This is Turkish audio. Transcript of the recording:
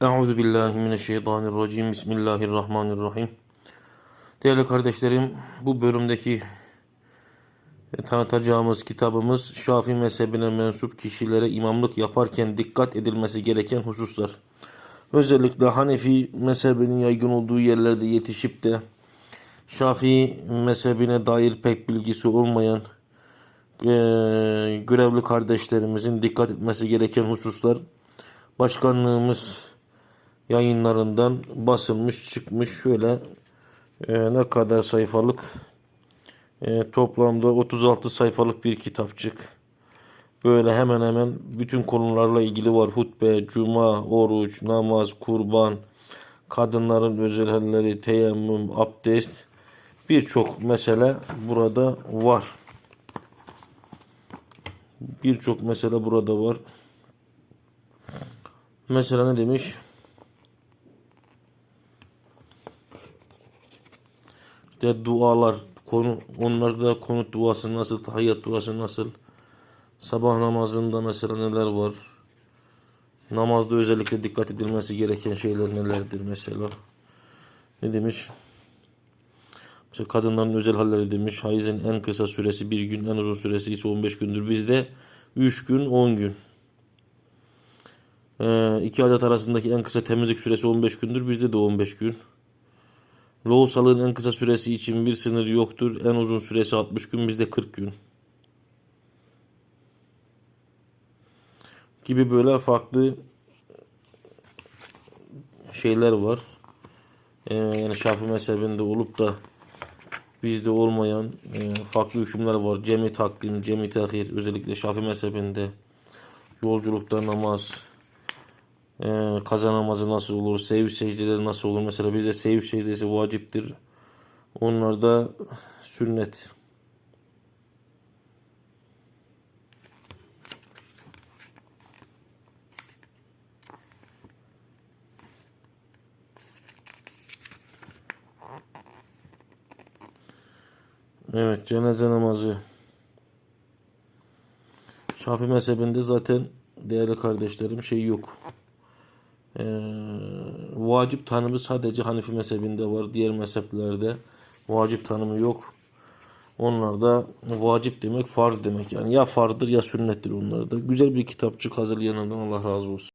Euzu billahi mineşşeytanirracim. Bismillahirrahmanirrahim. Değerli kardeşlerim, bu bölümdeki e, tanıtacağımız kitabımız Şafii mezhebine mensup kişilere imamlık yaparken dikkat edilmesi gereken hususlar. Özellikle Hanefi mezhebinin yaygın olduğu yerlerde yetişip de Şafii mezhebine dair pek bilgisi olmayan e, görevli kardeşlerimizin dikkat etmesi gereken hususlar başkanlığımız yayınlarından basılmış çıkmış. Şöyle e, ne kadar sayfalık? E, toplamda 36 sayfalık bir kitapçık. Böyle hemen hemen bütün konularla ilgili var. Hutbe, cuma, oruç, namaz, kurban kadınların özel halleri, teyemmüm, abdest. Birçok mesele burada var. Birçok mesele burada var. Mesela ne demiş İşte dualar, konu, onlarda konut duası nasıl, tahiyyat duası nasıl, sabah namazında mesela neler var, namazda özellikle dikkat edilmesi gereken şeyler nelerdir mesela. Ne demiş? Mesela kadınların özel halleri demiş. Hayızın en kısa süresi bir gün, en uzun süresi ise 15 gündür. Bizde 3 gün, 10 gün. Ee, iki adet arasındaki en kısa temizlik süresi 15 gündür. Bizde de 15 gün. Lohusalığın en kısa süresi için bir sınır yoktur. En uzun süresi 60 gün, bizde 40 gün. Gibi böyle farklı şeyler var. Ee, yani Şafii mezhebinde olup da bizde olmayan e, farklı hükümler var. Cemi takdim, cemi tahir özellikle Şafii mezhebinde yolculukta namaz, ee, kaza namazı nasıl olur, sev secdeleri nasıl olur? Mesela bize sev secdesi vaciptir. Onlar da sünnet. Evet, cenaze namazı. Şafii mezhebinde zaten değerli kardeşlerim şey yok. Ee, vacip tanımı sadece Hanifi mezhebinde var. Diğer mezheplerde vacip tanımı yok. Onlarda vacip demek farz demek. Yani ya farzdır ya sünnettir onlarda. Güzel bir kitapçık hazırlayanından Allah razı olsun.